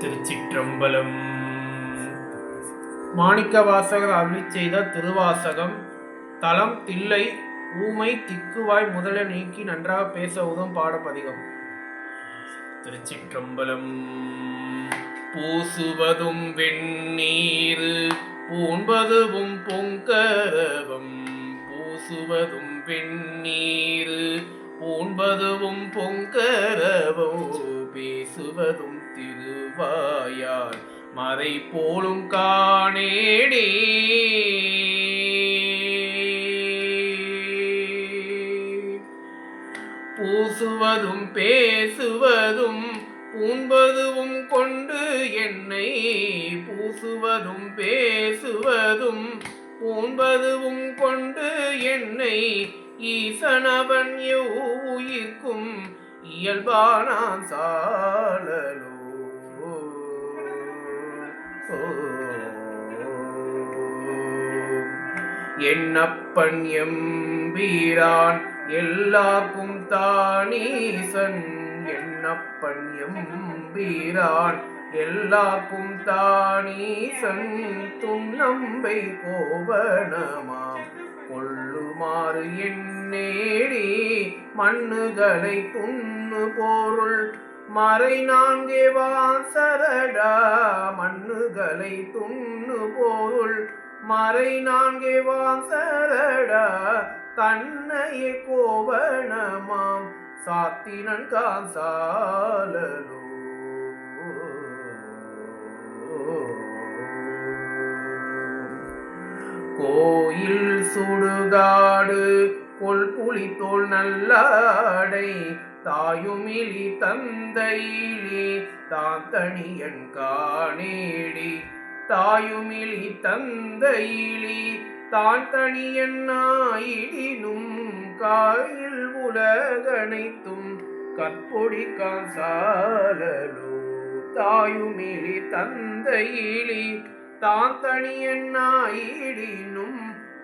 திருச்சிற்றம்பலம். மாணிக்க வாசகர் அருளி செய்த திருவாசகம் தலம் தில்லை ஊமை திக்குவாய் முதல நீக்கி நன்றாக பேச உதவும் பாடப்பதிகம். திருச்சிற்றம்பலம். பூசுவதும் வெண்ணீர் பூண்பதுவும் பொங்கவம் பூசுவதும் வெண்ணீர் பூண்பதுவும் பொங்கரவோ பேசுவதும் திருவாயால் மறை போலும் காணேடே பூசுவதும் பேசுவதும் பூண்பதுவும் கொண்டு என்னை பூசுவதும் பேசுவதும் பூண்பதுவும் கொண்டு என்னை ஈசனவன் உயிர்க்கும் இயல்பானான் சாழலோ என்னப்பன் எம்பீரான் எல்லாக்கும் தானீசன். என்னப்பன் எம்பீரான் எல்லாக்கும் தானீசன். துன்னம்பை கோவனமாம் கொள்ளுமாறு எண்ணேடி மண்ணுகளை துண்ணு பொருள். மறை நான்கே வாசரடா மண்ணுகளை துண்ணு பொருள். மறை நான்கே வாசரடா தன்னையே கோவணமாம். சாத்தினன் காசாலலோ கோயில் சுடுகாடு கொல் புலித்தோல் நல்லாடை தாயுமிலி தந்தையிலி தாத்தனியன் காணேடி. தாயுமிலி தந்தையிலி தான் தனியன் ஆயிடினும் காயில் உலகனைத்தும் கற்பொடி காசாலலோ தாயுமிலி தந்தையிலி தான் தனியண்ணாயிடினும்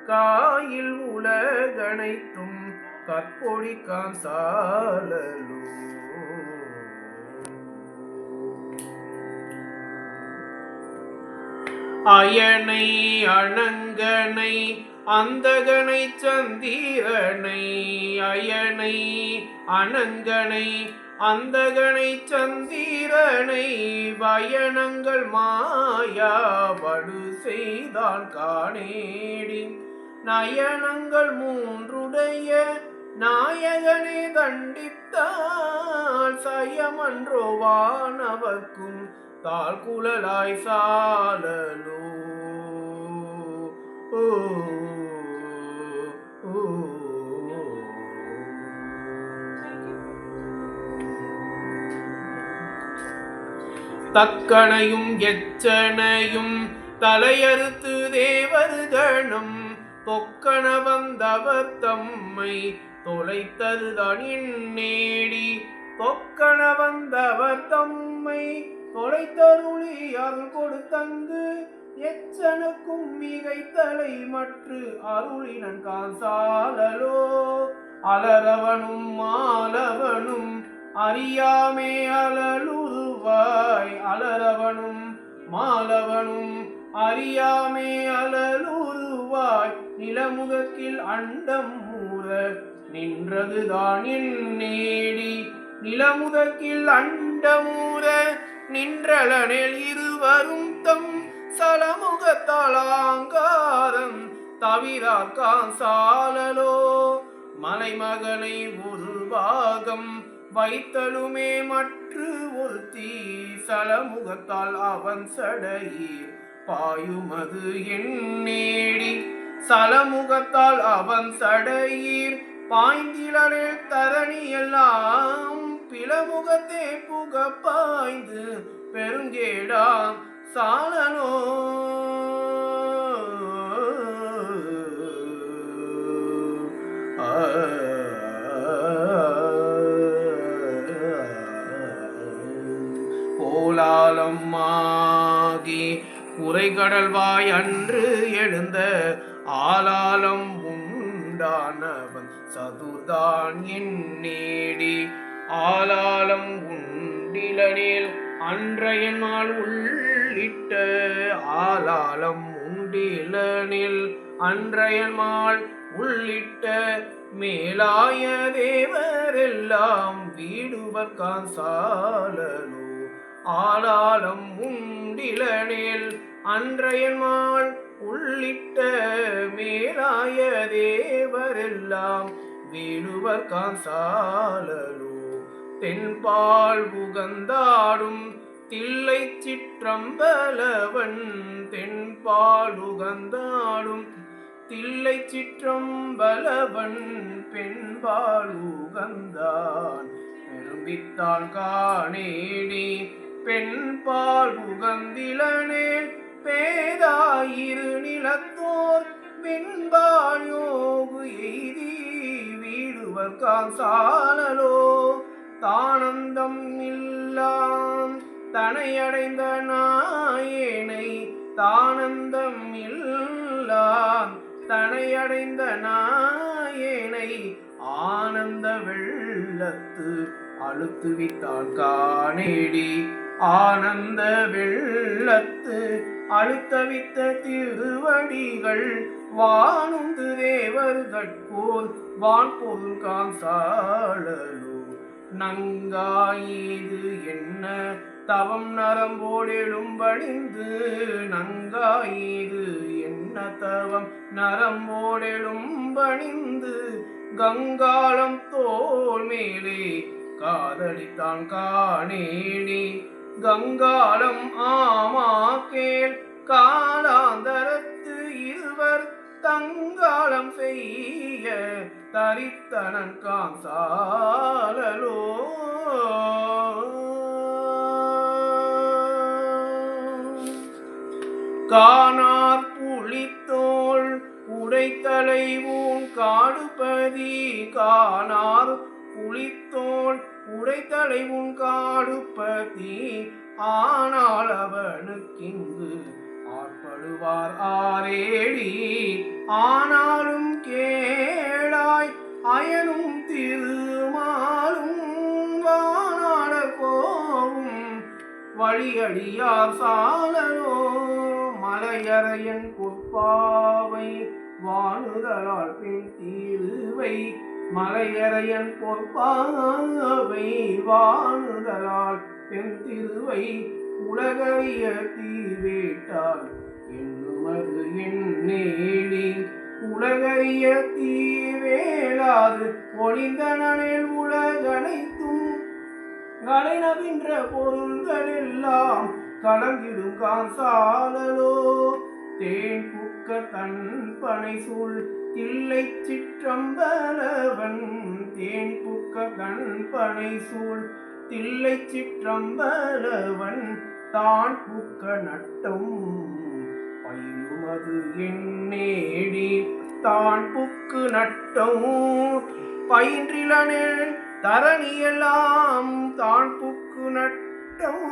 காயில் உலகனைத்தும் கற்பொடி காசாலலோ அயனை அணங்கனை அந்தகனை சந்திரனை அயனை அணங்கனை அந்தகனை சந்திரனை வயணங்கள் மாயாபடு செய்தான் காணேடி. நயனங்கள் மூன்றுடைய நாயகனை தண்டித்தால் சயமன்றோ வானவர்க்கும் தாழ் குழலாய் சாலலோ. ஓ, தக்கனையும் எச்சனையும் தலையறுத்து தேவருதனும் தொக்கன வந்தவர் தம்மை தொலைத்ததுதான் நேடி. தொக்கன வந்தவர் தம்மை தொலைத்தருளி அருள் கொடுத்தங்கு எச்சனுக்கும் மிகை தலை மற்று அருளினன் காசாலலோ அலரவனும் மாலவனும் அறியாமே அலலுருவாய் அலரவனும் மாலவனும். அறியாமே அலலுருவாய் நிலமுகத்தில் அண்டம் மூற நின்றதுதான் என் நேடி. நிலமுதக்கில் அண்டமூர நின்றலனில் இருவரும் தம் சலமுகத்தலாங்காரம் தவிராக்கான் சாலலோ. மலைமகனை உருவாகம் வைத்தலுமே மற்று ஒருத்தி சலமுகத்தால் அவன் சடையீர். பாயுமது எண்ணேடி சலமுகத்தால் அவன் சடையீர். பாய்ந்திலரில் தரணியெல்லாம் பிளமுகத்தே புக பாய்ந்து பெருங்கேடா சாலனோ கோலாலம் ஆகி குறைகடல்வாய் அன்று எழுந்த ஆலாலம் உண்டானவன் சதுர்தான் என் நேடி ஆலாலம் உண்டிலனில் அன்றைய நாள் உள்ளிட்ட ஆலாலம் உண்டிலனில் அன்றைய நாள் உள்ளிட்ட மேலாய தேவரெல்லாம் வீடுவர் காசாலலோ ஆலாலம் உண்டிலனில் அன்றையன்மாள் உள்ளிட்ட மேலாய தேவரெல்லாம் வீடுவர் காசாலலோ தென்பால் உகந்தாடும் தில்லை சிற்றம்பலவன் தென்பால் உகந்தாடும் தில்லை சிற்றம்பலவன் பெண்பால் உகந்தான். பெரும்பித்தான் காணேடி பெண் பால் உகந்திலனே பேதாயிரு நிலத்தோர் பின்பால் யோகு எய்தி வீடுவர் காசாலலோ தானந்தம் இல்லாம் தனையடைந்த நாயேனை தானந்தம் இல்லாம் தனையடைந்த நாயேனை ஆனந்த வெள்ளத்து அழுத்துவிட்டான் காணேடி. ஆனந்த வெள்ளத்து அழுத்தவித்த திருவடிகள் வானுந்து தேவர்கட்போல் வான்பொருள் சாழலோ நங்காயீது என்ன? தவம் நரம்போடெழும் பணிந்து நங்காயீது என்ன? தவம் நரம்போடெழும் பணிந்து கங்காளம் தோல் மேலே காதலித்தான் காணேனே. கங்காளம் ஆமா கேள். காலாந்தரத்து இருவர் தங்காளம் செய்ய தரித்தனன் காசாலோ காணார் புளித்தோள் உடைத்தலை ஊன் காடுபதி. காணார் புளித்தோள் உடைத்தலை உன் காடுபதி ஆனால் அவனுக்கிங்கு ஆட்படுவார் ஆரேடி ஆனாலும் கேளாய் அயனும் திருமாலும் வானாட கோவும் வழியடியார் சாலனோ மலையறையன் குப்பாவை வானுதலால் பின் தீருவை மலையறையன் பொற்பாவை வானுதலால் என் திருவை உலகறிய தீவேட்டால் என்னுமது என் நேடி உலகறிய தீவேளாது பொழிந்தனில் உலகனைத்தும் கலைநவின்ற பொருள்கள் எல்லாம் கலங்கிடும் காசாலோ தேன் புக்க தன் பனை சூழ் தில்லை சிற்றம்பலவன் தேன் புக்க தன் பனை சூழ். தில்லை சிற்றம்பலவன் தான் புக்க நட்டம். பயிலுமது எண்ணேடி தான் புக்கு நட்டம். பயின்றிலனில் தரணியெல்லாம் தான் புக்கு நட்டம்.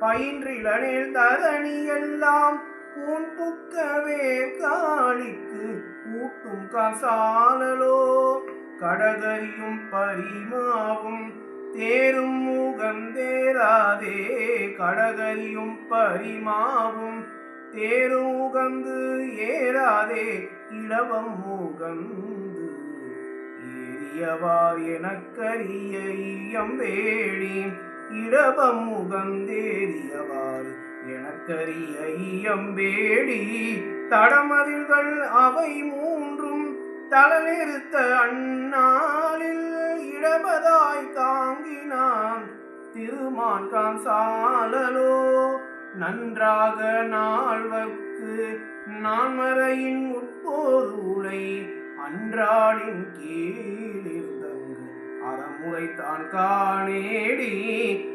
பயின்றிலனில் தரணியெல்லாம் பூன்புக்கவே காளிக்கு கூட்டும் கசாலலோ. கடகரியும் பரிமாவும் தேரும் முகந்தேராதே கடகரியும் பரிமாவும் தேரும் உகந்து ஏறாதே. இளவம் முகந்து ஏறியவார் எனக்கரிய ஐயம்பேடி. இளவம் முகந்தேறியவாறு எனக்கரிய ஐயம்பேடி தடமதில்கள் அவை மூன்றும் தளநிறுத்த அந்நாளில் இடபதாய் தாங்கினான். திருமான் சாலலோ நன்றாக நாள்வர்க்கு நான்மறையின் உட்போர் உலை அன்றாடின் கீழிருந்தங்கு அறமுறை தான் காணேடி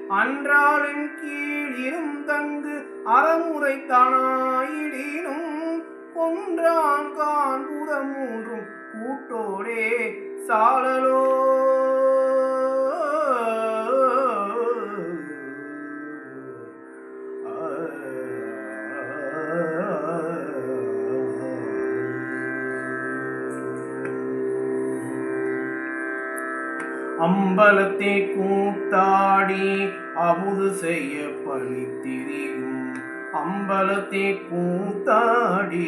அன்றாளின் கீழ் இருந்தங்கு அறமுறை தானாயிடினும் கொன்றான் காண்புற மூன்றும் கூட்டோடே சாலலோ. அம்பலத்தை கூத்தாடி அமுது செய்ய பணி திரியும் அம்பலத்தை பூத்தாடி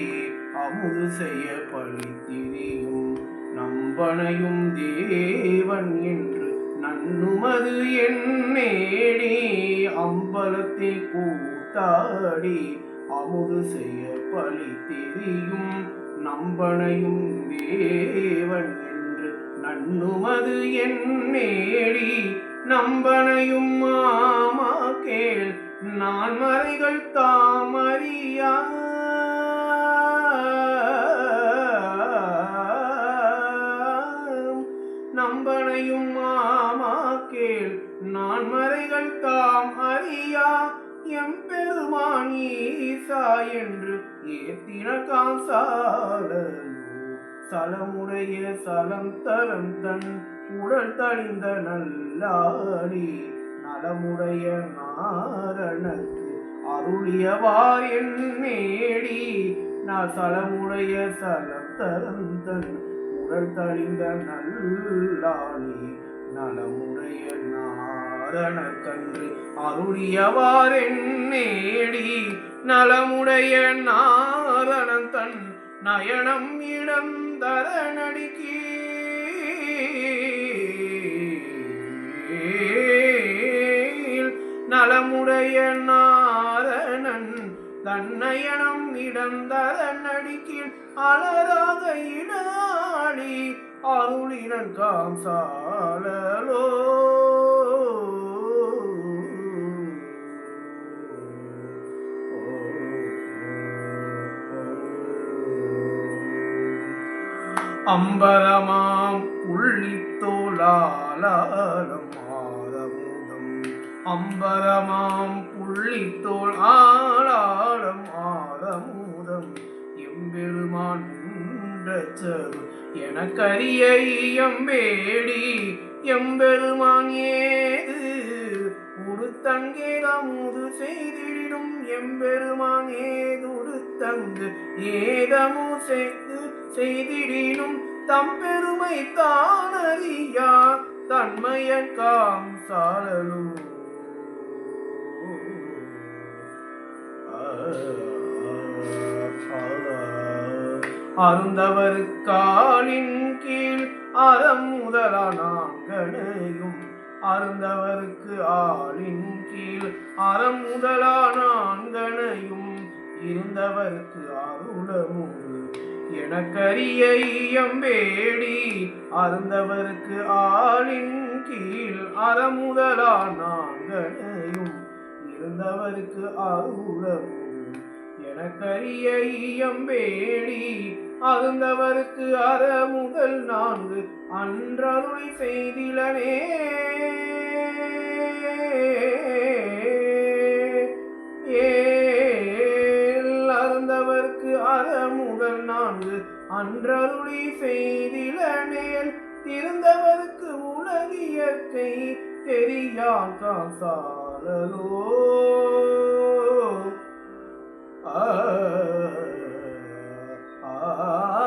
அமுது செய்ய பழித்திரியும் நம்பனையும் தேவன் என்று நன்னுமது என்னேடி அம்பலத்தை கூத்தாடி அமுது செய்ய பழித்திரியும் நம்பனையும் தேவன் என்று நன்னுமது என்னேடி நம்பனையும் மாமா கேள் நான் மறைகள் தாமறியா? நம்பனையும் மாமா கேள் நான் மறைகள் தாம் அறியா எம் எம்பெருமான் ஈசா என்று ஏத்தின காசாலோ சலமுடைய சலம் தரம் தன் உடல் தழிந்த நல்லாடி நலமுடைய நான் அருளியவார் என் நேடி நான் சலமுடைய சலத்தரந்தன் உடல் தழிந்த நல்லாடி நலமுடைய நாரணக்கன்று அருளியவார் என் நேடி நலமுடைய நாரணந்தன் நயனம் இடம் தரணடிக்கு நலமுடைய நாரணன் தன்னயனம் இடந்தரநடிக்கில் அலராக இடாடி அருளினன் காம்சாலோ அம்பரமாம் புள்ளித்தோளாலம் அம்பரமாம் புள்ளித்தோள் ஆளாடம் ஆரமுதம் எம்பெருமான் உண்டச்சரு எனக்கரிய எம்பேடி எம்பெருமான் ஏது உடுத்தங்கே தமுது செய்திடும் எம்பெருமான் ஏது உடுத்தங்கு ஏதமு செய்து செய்திடினும். தம்பெருமை தானறியா தன்மையக்காம் அருந்தவர் காலின் கீழ் அறம் முதலா நான்கனையும் அருந்தவருக்கு ஆளின் கீழ் அறம் முதலா நான்கனையும் இருந்தவருக்கு அருளமுது எனக்கரிய இயம்பேடி அருந்தவருக்கு ஆளின் கீழ் அறமுதலா நாங்கனையும் இருந்தவருக்கு அருளமுது எனக்கரிய இயம்பேடி அருந்தவருக்கு அறமுதல் நான்கு அன்றருளை செய்திலனே. ஏல் அற அறமுதல் நான்கு அன்றருளி செய்திலனேல் திருந்தவர்க்கு உலகியற்கை தெரியான் காசாலோ Ah, ah. ah.